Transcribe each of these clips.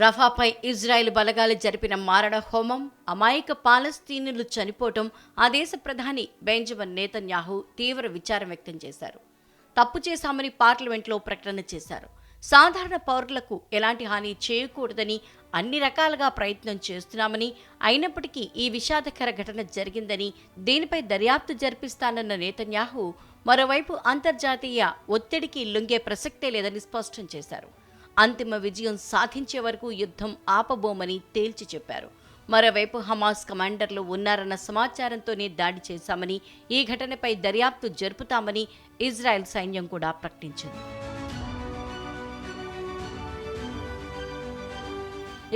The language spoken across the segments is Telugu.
రఫాపై ఇజ్రాయెల్ బలగాలు జరిపిన మారణ హోమం అమాయక పాలస్తీనులు చనిపోవటం ఆ దేశ ప్రధాని బెంజమిన్ నేతన్యాహు తీవ్ర విచారం వ్యక్తం చేశారు. తప్పు చేశామని పార్లమెంట్లో ప్రకటన చేశారు. సాధారణ పౌరులకు ఎలాంటి హాని చేయకూడదని అన్ని రకాలుగా ప్రయత్నం చేస్తున్నామని అయినప్పటికీ ఈ విషాదకర ఘటన జరిగిందని దీనిపై దర్యాప్తు జరిపిస్తానన్న నేతన్యాహు మరోవైపు అంతర్జాతీయ ఒత్తిడికి లొంగే ప్రసక్తే లేదని స్పష్టం చేశారు. అంతిమ విజయం సాధించే వరకు యుద్ధం ఆపబోమని తేల్చి చెప్పారు. మరోవైపు హమాస్ కమాండర్లు ఉన్నారన్న సమాచారంతోనే దాడి చేశామని ఈ ఘటనపై దర్యాప్తు జరుపుతామని ఇజ్రాయెల్ సైన్యం కూడా ప్రకటించింది.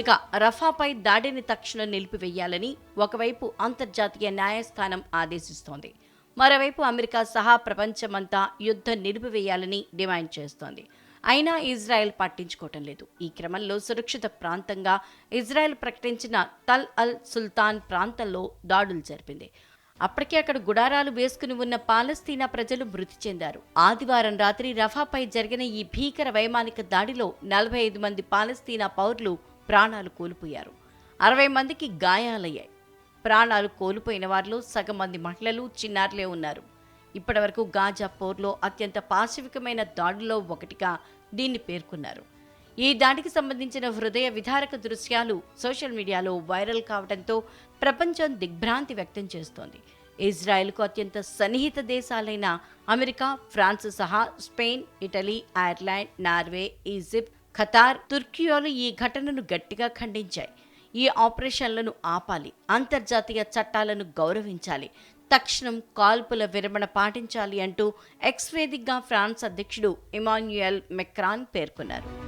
ఇక రఫాపై దాడిని తక్షణం నిలిపివేయాలని ఒకవైపు అంతర్జాతీయ న్యాయస్థానం ఆదేశిస్తోంది. మరోవైపు అమెరికా సహా ప్రపంచమంతా యుద్ధం నిలిపివేయాలని డిమాండ్ చేస్తోంది. అయినా ఇజ్రాయెల్ పట్టించుకోవటం లేదు. ఈ క్రమంలో సురక్షిత ప్రాంతంగా ఇజ్రాయెల్ ప్రకటించిన తల్ అల్ సుల్తాన్ ప్రాంతంలో దాడులు జరిపింది. అప్పటికే అక్కడ గుడారాలు వేసుకుని ఉన్న పాలస్తీనా ప్రజలు మృతి చెందారు. ఆదివారం రాత్రి రఫాపై జరిగిన ఈ భీకర వైమానిక దాడిలో నలభై ఐదు మంది పాలస్తీనా పౌరులు ప్రాణాలు కోల్పోయారు. అరవై మందికి గాయాలయ్యాయి. ప్రాణాలు కోల్పోయిన వారిలో సగం మంది మహిళలు చిన్నారులే ఉన్నారు. ఇప్పటివరకు గాజా పోర్లో అత్యంత పాశవికమైన దాడుల్లో ఒకటిగా దీన్ని పేర్కొన్నారు. ఈ దాడికి సంబంధించిన హృదయ విదారక దృశ్యాలు సోషల్ మీడియాలో వైరల్ కావడంతో ప్రపంచం దిగ్భ్రాంతి వ్యక్తం చేస్తోంది. ఇజ్రాయెల్కు అత్యంత సన్నిహిత దేశాలైన అమెరికా ఫ్రాన్స్ సహా Spain Italy Ireland Norway Egypt Qatar తుర్కియోలు ఈ ఘటనను గట్టిగా ఖండించాయి. ఈ ఆపరేషన్లను ఆపాలి అంతర్జాతీయ చట్టాలను గౌరవించాలి తక్షణం కాల్పుల విరమణ పాటించాలి అంటూ ఎక్స్ వేదికగా ఫ్రాన్స్ అధ్యక్షుడు ఇమాన్యుయల్ మెక్రాన్ పేర్కొన్నారు.